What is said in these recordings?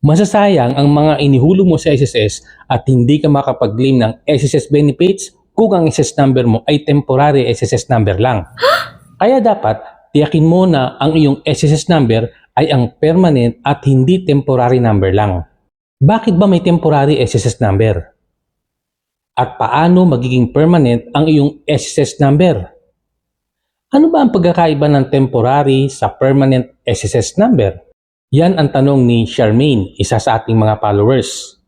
Masasayang ang mga inihulog mo sa SSS at hindi ka makapag-claim ng SSS benefits kung ang SSS number mo ay temporary SSS number lang. Kaya dapat tiyakin mo na ang iyong SSS number ay ang permanent at hindi temporary number lang. Bakit ba may temporary SSS number? At paano magiging permanent ang iyong SSS number? Ano ba ang pagkakaiba ng temporary sa permanent SSS number? Yan ang tanong ni Charmaine, isa sa ating mga followers.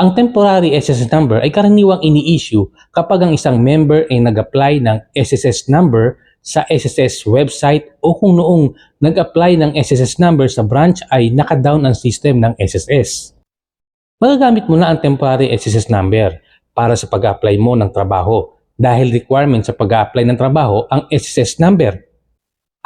Ang temporary SSS number ay karaniwang ini-issue kapag ang isang member ay nag-apply ng SSS number sa SSS website o kung noong nag-apply ng SSS number sa branch ay naka-down ang system ng SSS. Magagamit mo na ang temporary SSS number para sa pag-apply mo ng trabaho dahil requirement sa pag-apply ng trabaho ang SSS number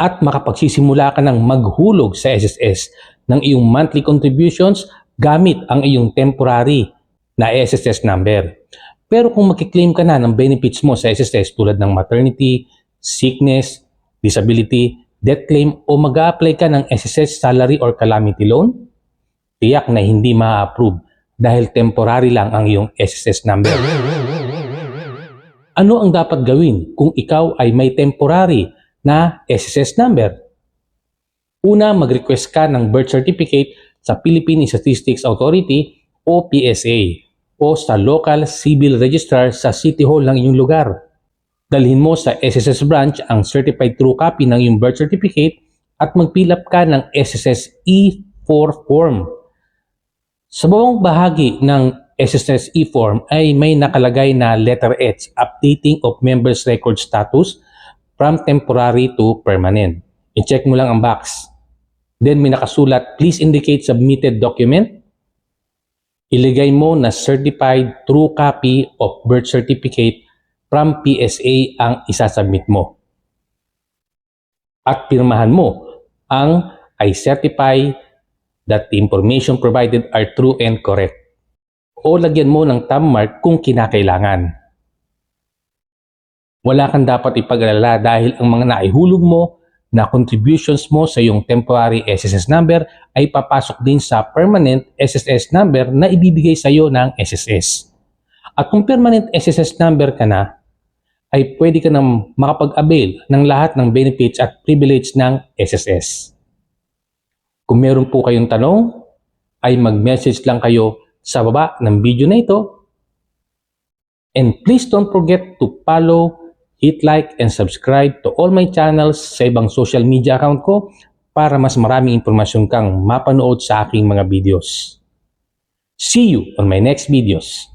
at makapagsisimula ka ng maghulog sa SSS ng iyong monthly contributions gamit ang iyong temporary na SSS number. Pero kung makiklaim ka na ng benefits mo sa SSS tulad ng maternity, sickness, disability, death claim o mag apply ka ng SSS salary or calamity loan, tiyak na hindi ma-approve dahil temporary lang ang iyong SSS number. Ano ang dapat gawin kung ikaw ay may temporary na SSS number? Una, mag-request ka ng birth certificate sa Philippine Statistics Authority o PSA o sa local civil registrar sa City Hall ng inyong lugar. Dalhin mo sa SSS branch ang certified true copy ng iyong birth certificate at mag-fill up ka ng SSS E4 form. Sa bawang bahagi ng SSS E-form ay may nakalagay na letter H, updating of members record status from temporary to permanent. I-check mo lang ang box. Then may nakasulat, please indicate submitted document. Iligay mo na certified true copy of birth certificate from PSA ang isasubmit mo. At pirmahan mo ang I certify that the information provided are true and correct. O lagyan mo ng thumb mark kung kinakailangan. Wala kang dapat ipag-alala dahil ang mga naihulog mo na contributions mo sa iyong temporary SSS number ay papasok din sa permanent SSS number na ibibigay sa iyo ng SSS. At kung permanent SSS number ka na, ay pwede ka nang makapag-avail ng lahat ng benefits at privilege ng SSS. Kung meron po kayong tanong, ay mag-message lang kayo sa baba ng video na ito. And please don't forget to follow, hit like, and subscribe to all my channels sa ibang social media account ko para mas maraming impormasyon kang mapanood sa aking mga videos. See you on my next videos.